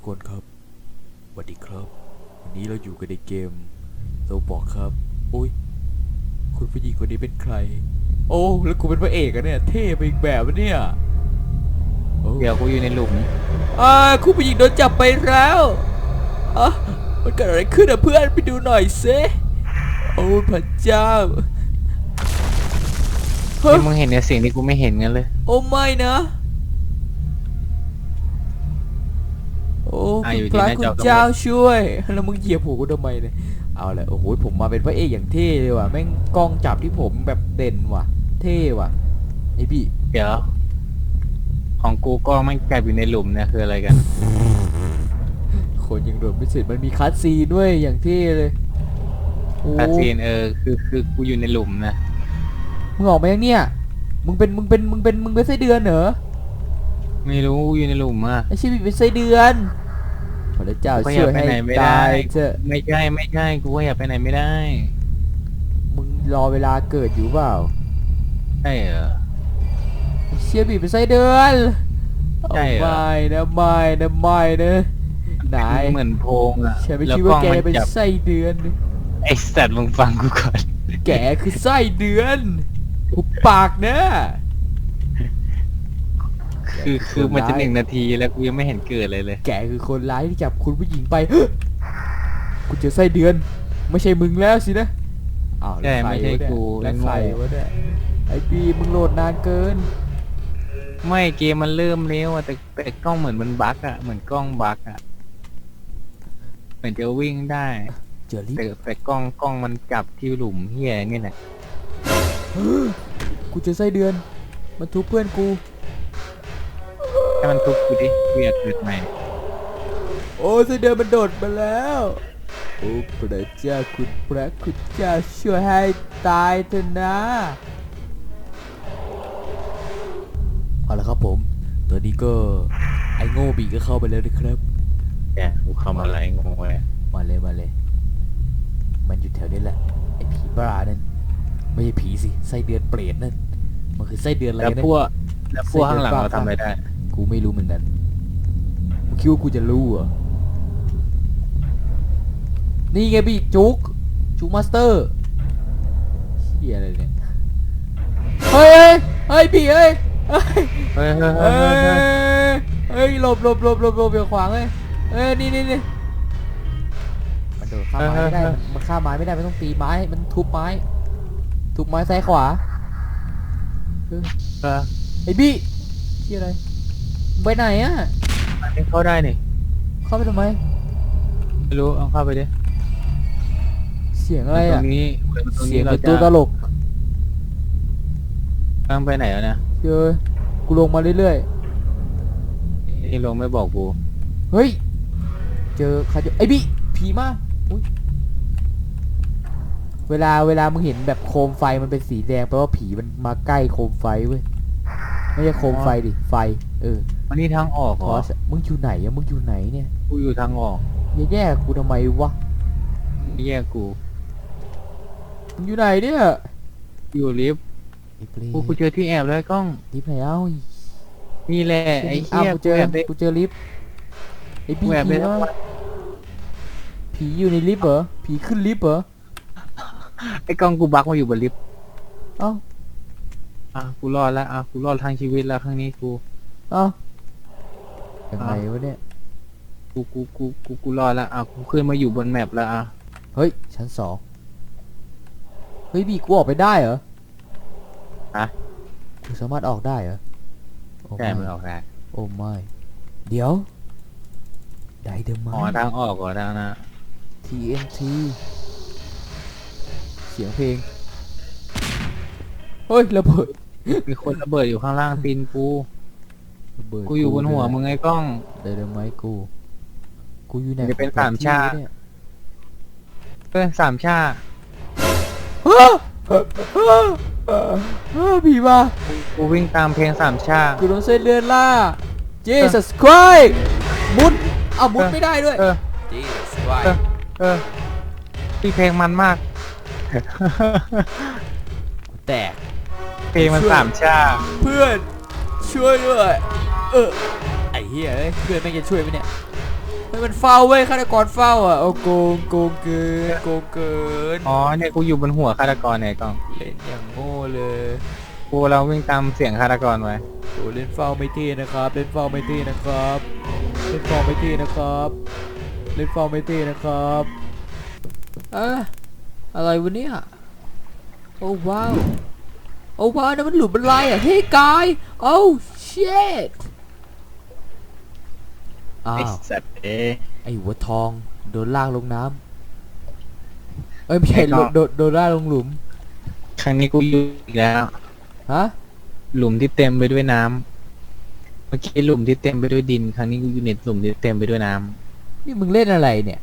ทุกคนครับสวัสดีครับ วันนี้เราอยู่กันในเกมโซบอกครับโอ้ยคุณผู้หญิงคนนี้เป็นใคร โอ้แล้วกูเป็นพระเอกอะเนี่ยเท่ไปอีกแบบอะเนี่ยโอ้เดี๋ยวกูอยู่ในหลุมอ่าคุณผู้หญิงโดนจับไปแล้วอะมันเกิดอะไรขึ้นอะเพื่อนไปดูหน่อยสิโอ้พระเจ้าเฮ้ยที่มึงเห็นในสิ่งที่กูไม่เห็นกันเลย โอ้ไม่นะ อ้อะคุอยู่ณที่พระหน้าคุจณอก็เจ้าช่วย แล้วมึงเหยียบหัวกูทำไมเนี่ย เอาละโอ้โหผมมาเป็นพระเอกอย่างเท่เลยว่ะ แม่งกล้องจับที่ผมแบบเด่นว่ะ เท่ว่ะไอพี่ เดี๋ยว ของกูก็ไม่แกลบอยู่ในหลุมเนี่ยคืออะไรกัน คนยังโดดไม่เสร็จมันมีคัสซีนด้วยอย่างเท่เลยโอ้คาซีนเออคือคือกูอยู่ในหลุมนะมึงออกมายังเนี่ย มึงเป็นมึงเป็นมึงเป็นมึงเป็นไส้เดือนเหรอ ไม่รู้กูอยู่ในหลุมอะไอชีวิตเป็นไส้เดือน พระเจ้าก็อช่ยากวยไปให้ไหนไม่ได้ ตายเถอะไม่ใช่ไม่ใช่กูก็อยากไปไหนไม่ได้มึงรอเวลาเกิดอยู่เปล่าใช่เหรอ เชียบีเป็นไส้เดือนใช่เหรอไม่นะไม่นะไม่นะไหนายเหมือนโพรงอะฉันไม่แล้วคิดกล้ว่าองแกมันเป็นจับไส้เดือน ไอสัตว์มึงฟังกูก่อน แกคือไส้เดือนหุบปากนะ คือคือมันจะหนึ่งนาทีแล้วกูยังไม่เห็นเกิดเลยเลย แกคือคนร้ายที่จับคุณผู้หญิงไป กูเจอไส้เดือน ไม่ใช่มึงแล้วสินะอ้าวใช่แล้วใครไม่ใช่วะเนี่ยกูแล้วโง่ใครวะเนี่ยไอปีมึงโหลดนานเกิน ไม่เกมมันเริ่มเร็วอะแต่แต่กล้องเหมือนมันบั๊กอะเหมือนกล้องบั๊กอะเหมือนจะวิ่งได้เจอลิฟแต่ต์แต่กล้องกล้องมันจับที่หลุมเฮียนี่แหละกูเจอไส้เดือน มันทุบเพื่อนกู ถ้ามันทุบกูดิกูอยากเกิดใหม่โอ้ไส้เดือนมันโดดมาแล้ว โอ้พระเจ้าคุณพระคุณเจ้าช่วยให้ตายเถอะนะ เอาละครับผมตอนนี้ก็ไอโง่บีก็เข้าไปแล้วนะครับ แกกูเข้ามาอะไรงงเลยมาเลยมาเลย มันอยู่แถวนี้แหละไอผีบ้านั่นไม่ใช่ผีสิไส้เดือนเปรตนั่น มันคือไส้เดือนอะไรแล้วกันพวนะกแล้วพวกข้างหลังเราทำอะไรได้ กูไม่รู้เหมือนกันมึงคิดว่ากูจะรู้เหรอ นี่ไงพี่จุกจุกมาสเตอร์เฮียอะไรเนี่ย เฮ้ยเฮ้ยเฮ้ยพี่เฮ้ยเฮ้ย เฮ้ยเฮ้ยเฮ้เฮ้ยเฮ้ยยเฮ้ยหลบหลบหลบหลบหลบอย่าขวางเลยเอ้ยนี่นี่นี่มันโดดข้ามไม้ไม่ได้มันมันข้ามไม้ไม่ได้ มันต้องตีไม้ มันทุบไม้ ทุบไม้ซ้ายขวาเออเออไอ้บี้ที่อะไรมึง ไปไหนอะอันนี้เข้าได้นี่เข้าไปทำไมไม่รู้เอาเข้าไปดิเสียงอะไรตรอะงนี้ตรงเสียนี้งเราเป็นจะตัวตลกตั้งไปไหนแล้วนะเจอกูลงมาเรื่อยนี่ลงไม่บอกกูๆเฮ้ยเจอใครเจอไอ้บี้ผีมาอุ๊ยเวลาเวลามึงเห็นแบบโคมไฟมันเป็นสีแดงแปลว่าผีมันมาใกล้โคมไฟเว้ย ไม่ใช่โคมไฟดิ ไฟ เออวันนี้ทางออกขเหรออสมึงอยู่ไหนอะมึงอยู่ไหนเนี่ยกูอยู่ทางออกอย่าแยกกูทำไมวะ แยกกูมึงอยู่ไหนเนี่ยอยู่ลิฟต์ไอ้เปรกูกูเจอที่แอบแล้วไอ้กล้องลิฟต์ไหนเอ้านี่แหละไอ้อ้าวเหี้ยกูกูเจอ แอบได้กูเจอลิฟต์ไอ้กูพี่แอบผีได้ทั้งวะวันผีอยู่ในลิฟต์เหรอ ผีขึ้นลิฟต์เหรอ ไอ้กล้องกูบักมาอยู่บนลิฟต์เอ้า อะกูรอดแล้วอะกูรอดทางชีวิตแล้วครั้งนี้กูเอ้ายังไงวะเนี่ย กูกูกูกูกูรอดแล้วอะกูขึ้นมาอยู่บนแมปแล้วอะเฮ้ยชั้นสองเฮ้ยบีกูออกไปได้เหรอฮะ กูสามารถออกได้เหรอโอ้แกมันไม่ออกได้โอ้ไม่เดี๋ยวไดเดอร์มาอ๋อทางออกก่อนทางนะ TNT เสียงเพลง เฮ้ยระเบิดมีคนระเบิดอยู่ข้างล่างตีนกูระเบิดกูอยู่บนหัวมึงไอ้กล้องไดเดอร์ไมกู กูอยู่ไหนมันจะเป็นของสามชาที่เนี่ยเพื่อนสามชาอ้าวอ้าวอ้าวอ้าวผีมากูวิ่งตามเพลงสามชากูโดนเส้นเลือดล่า Jesus Christ มุดเอามุดไม่ได้ด้วยเออ Jesus เออ Christ เออพี่เพลงมันมาก แตก เพลงมันสามชาเพื่อนช่วยด้วยเออไอ้เหี้ยเอ้ยเพื่อนแม่งจะช่วยไหมเนี่ยเฮ้ยมันเฝ้าเว้ยฆาตกรเฝ้าอะโอ้โกงโกงเกินโกงเกินอ๋อเนี่ยกูอยู่บนหัวฆาตกรเนี่ยกล้องเล่นอย่างโง่เลยกูเราวิ่งตามเสียงฆาตกรไว้โอ้เล่นเฝ้าไม่เท่นะครับ เล่นเฝ้าไม่เท่นะครับ เล่นเฝ้าไม่เท่นะครับ เล่นเฝ้าไม่เท่นะครับเอะอะไรวะเนี่ยโอ้ว้าว โอ้ว้าวนั่นมันหลุมอะไรอะเฮ้ยกายโอ้ shit อ้าไอ้วสัตว์เอ้ไอ้หัวทอง โดนลากลงน้ำเอ้ยไม่ใช่ไอ้ก็โดนโดนลากลงหลุมครั้งนี้กูอยู่อีกแล้ว ฮะหลุมที่เต็มไปด้วยน้ำเมื่อกี้หลุมที่เต็มไปด้วยดิน ครั้งนี้กูอยู่ในหลุมที่เต็มไปด้วยน้ำนี่มึงเล่นอะไรเนี่ย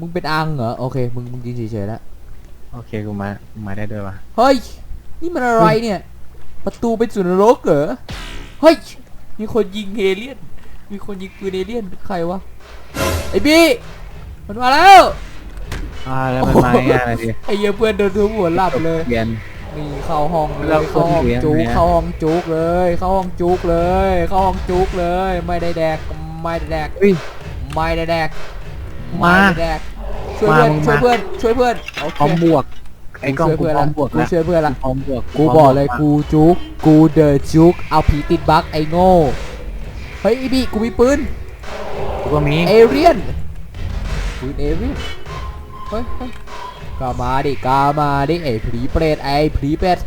มึงเป็นอังเหรอโอเคมึงมึงยิงเฉยๆแล้วโอเคกูมากูมาได้ด้วยวะเฮ้ย นี่มันอะไรเนี่ย ประตูไปสู่นรกเหรอ เฮ้ย มีคนยิงเฮเลียน มีคนยิงปืนเฮเลียนใครวะ ไอ้บี้ มันมาแล้ว อ่าแล้วมันมาง่ายๆเลยดิไอ้เหี้ยเพื่อนโดนทุบหัวหลับเลย เรียน นี่เข้าห้องเลเรายเข้าห้องคนเลี้ยงจุกเนี่ยเข้าห้องจุกเลย เข้าห้องจุกเลย เข้าห้องจุกเลย ไม่ได้แดก ไม่ได้แดก เฮ้ย ไม่ได้แดก มาไได้แดก ช่วยเพื่อน มามึงช่วยมา เพื่อน ช่วยเพื่อน โอเคพร้อมบวก ไอ้กล้องช่วยกูเพื่อนพร้อละมบวกกูแล้วช่วยเพื่อนละ พร้อมบวกกูบอกเลยกูจุกกูเดอะจุกเอาผีติดบั๊กไอ้โง่เฮ้ยอีบีกูมีปืนกูก็มีเอเรียนปืนเอเรียนเฮ้ยเฮ้ยกามาดิกามาดิไอ้ผีเปรตไอ้ผีเป็ด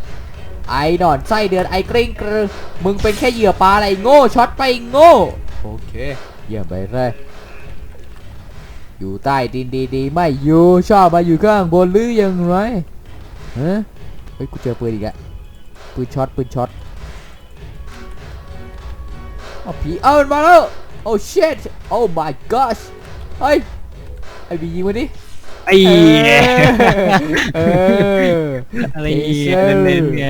ไอ้หนอนไส้เดือนไอ้กริ้งกรือมึงเป็นแค่เหยื่อปลาอะไรโง่ช็อตไปโง่โอเคเยี่ยมไปเลยอยู่ใต้ดินดีๆ ไม่อยู่ชอบมาอยู่ข้างบนหรือยังไงฮะเฮ้ยกูเจอปืนอีกอะปืนช็อตปืนช็อตเอาผีเอามันมาแล้วโอ้ shit โอ้ my gosh เฮ้ยไอ้บียิงมาดิไอ้เอเหี้ยอเอออะไรเงี้ย Taser เน้นๆไง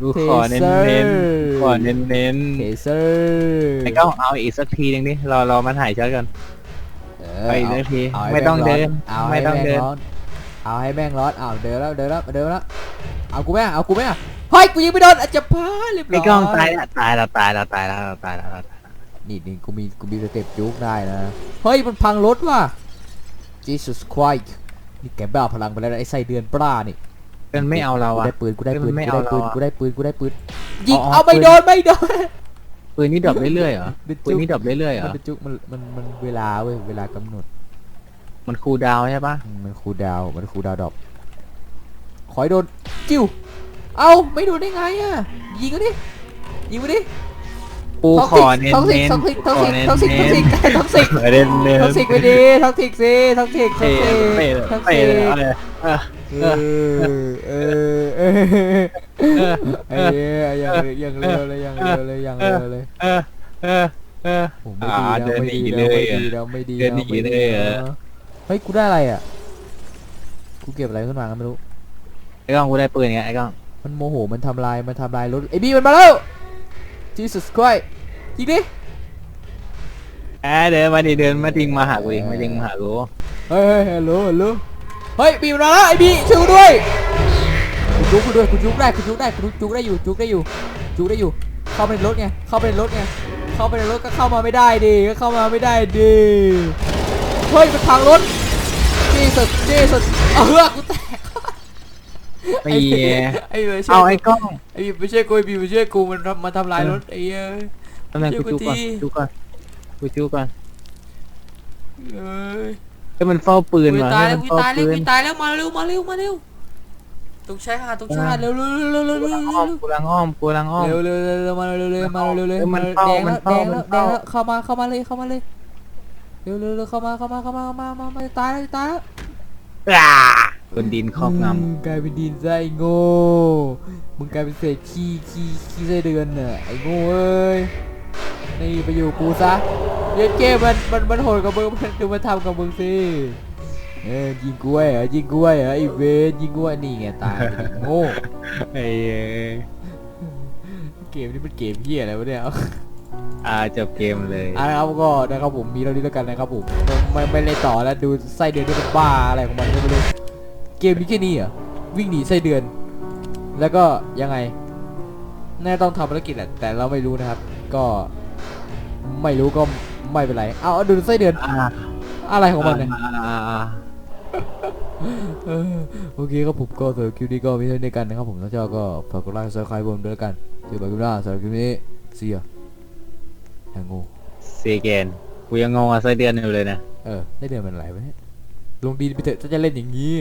กูขอเน้น Taser ๆขอเน้นเทเซอร์ๆไอ้กล้องเอาอีกสักทีหนึงดิรอรอมันหายช็อตกันเอไปออีกเอาสักทีเอาให้ไม่ต้องแม่เดินร้เอาไม่ให้ต้องแม่งเดินร้อน เอาให้แม่งร้อนเอาเดินแล้วเดินแล้วเดินแล้วเอากูแม่งเอากูแม่งเฮ้ยกูยิงไม่โดนอาจจะพลาดเรียบร้ไอ้อยกล้องตายแล้วตายแล้วตายแล้วตายแล้วตายแล้วตายแล้วนี่นี่กูมีกูมีสเต็ปจุกได้นะเฮ้ยมันพังรถว่ะ Jesus Christ นี่แกบ้าพลังไปแล้วนะไอ้ไส้เดือนปลานี่เดินไม่เอาเรากูอะ ได้ปืนกูได้ปืนเฮ้ยมันไม่กูได้ปืนเอาเราอะกูได้ปืนกูได้ปืนยิงอ๋อเอาไม่ปืน โดนไม่โดน ปืนนี่ดรอปเรื่อยๆเหรอเดี๋ยวจุ๊บปืนนี่ดรอปเรื่อยๆเหรมันอเป็นจุกมันมันมันเวลาเว้ยเวลากำหนด มันคูลดาวน์ใช่ปะอืมมันคูลดาวน์มันคูลดาวน์ดรอปขอให้โดนจิ้ว เอ้าไม่โดนได้ไงอะ ยิงก็ดิ ยิงมาดิกูท็อกขซิอกเน้นท็อกซิกเน้นท็อกซิกท็อกขอซิกเน้นท็อกซิกท็อกซิกท็อกซิกเน้นเน้นท็อกซิกไปดิท็อกซิกสิท็อกซิกท็เตะอกซิกเตะท็อกเตะซิกเอาเลยเออเออเออเออเออไอ้เหี้ยยังยังเร็วเลยยังเร็วเลยยังเร็วเลยเออเออเออผมไม่อ่าดีเดินไม่หนีดีเลแล้วยไม่ดีอะแล้วไม่ดีเดินหนีแล้วไม่ดีเลยอะแล้วเฮ้ยกูได้อะไรอะ กูเก็บอะไรขึ้นมาก็ไม่รู้ ไอ้กล้องกูได้ปืนไงไอ้กล้องมันโมโหมันทำลายมันทำลายรถไอ้บีมันมาแล้ว Jesus Christ ยิงดิแอบเดินมาดิเดินมาจริงมาหากูเองมาจริงมาหากูเฮ้ยเฮ้ยฮัลโหลฮัลโหลเฮ้ยบีมันมาแล้วไอ้บีช่วยกูด้วยกูจุกกูด้วยกูจุกได้กูจุกได้กูจุกได้อยู่จุกได้อยู่จุกได้อยู่ เข้าไปในรถไงเข้าไปในรถไงเข้าไปในรถก็เข้ามาไม่ได้ดิก็เข้ามาไม่ได้ดิเฮ้ยมันพังรถ Jesus Jesus เอาเฮือกกูแตกไอ้เหี้ยไอ้เหี้ยช่วยเอาไอ้กล้องไอ้บีไม่ช่วยกูไอ้บีไม่ช่วยกูมันทำมันทำลายรถไอ้เหี้ยทำไมกูจุกก่อนช่วยกูทีจุกก่อนกูจุกก่อนเอ้ยเฮ้ยมันเฝ้าปืนกูว่ะตายเฮ้แล้วมันกูเฝ้าตายแล้วปืนกูตายแล้วมาเร็วมาเร็วมาเร็วต้องใช้หาดต้องใช้หาดเร็วเร็วเร็วเร็วกูเร็วลังเร็วอ้อมกูลังอ้อมกูลังอ้อมเร็วเร็วเร็วเร็วมาเร็วเร็วมาเร็วเร็วเออมันมาเฝ้าแดงมัแล้วนเฝ้าแดงแล้วมันแดเฝ้างแล้วเข้ามาเข้ามาเลยเข้ามาเลย เร็วเร็วเร็วเข้ามาเข้ามาเข้ามาเข้ามามามาตายแล้วตายแล้วอ่าบนดินครอบงมกลายเป็นดินไส้โง่มึงกลายเป็นเศษขี้ขี้ขี้ไส้เดือนน่ะไอ้โง่เอ้ยนี่ไปอยู่กูซะเย็นเกมมันมันมันโหดกับมึงมันดูมันทำกับมึงสิเอ้ยยิงกล้วยเหรอยิงกล้วยเหรอไอเวนยิงกล้วยนี่ไงตายไปดิโง่ำไอ้เอ้ย เกมนี้มันเกมเหี้ยอะไรวะเนี่ย อ่าจบเกมเลยอะนะครับก็นะครับผมมีเท่านี้แล้วกันนะครับผมไม่ไม่เลยต่อแล้วดูไส้เดือนนี่มันบ้าอะไรของมันไม่รู้เกมนี้แค่นี้เหรอวิ่งหนีไส้เดือน แล้วก็ยังไงน่าต้องทำภารกิจแหละแต่เราไม่รู้นะครับ ก็ไม่รู้ก็ไม่เป็นไรเอาเอาดูไส้เดือนอ่าอะไรของมันเนี่ย อ่าเออโอเคครับผมก็สำหรับคลิปนี้ก็มีเท่านี้กันนะครับผมถ้าชอบก็ฝากกดไลค์ซับสไครต์ผมด้วยแล้วกันเจอกันคลิปหน้าสำหรับคลิปนี้เสียแฮงโง่เซเกนกูยังงงอะไส้เดือนอยู่เลยนะ เออได้เดือนเป็นไรวะเนี่ยลงดีไปเถอะถ้าจะเล่นอย่างนี้